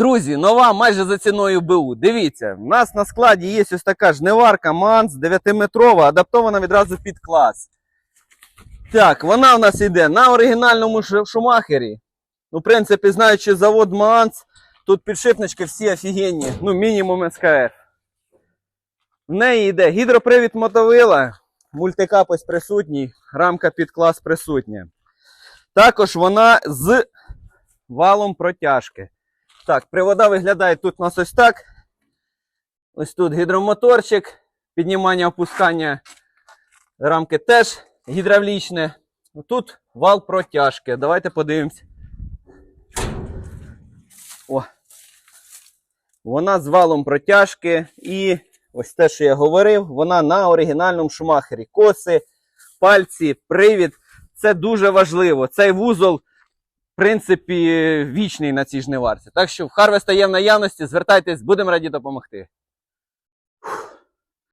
Друзі, нова майже за ціною БУ. Дивіться, в нас на складі є ось така жниварка Манс 9-метрова, адаптована відразу під клас. Так, вона у нас йде на оригінальному шумахері. Ну, в принципі, знаючи завод Манс, тут підшипнички всі офігенні, ну, мінімум СКФ. В неї йде гідропривід мотовила, мультикап ось присутній, рамка під клас присутня. Також вона з валом протяжки. Так, привода виглядає тут у нас ось так. Ось тут гідромоторчик, піднімання опускання рамки теж гідравлічне. Тут вал протяжки. Давайте подивимось. О. Вона з валом протяжки і ось те, що я говорив, вона на оригінальному шумахері. Коси, пальці, привід. Це дуже важливо. Цей вузол принципі, вічний на цій жниварці. Так що в Харвеста є в наявності, звертайтесь, будемо раді допомогти.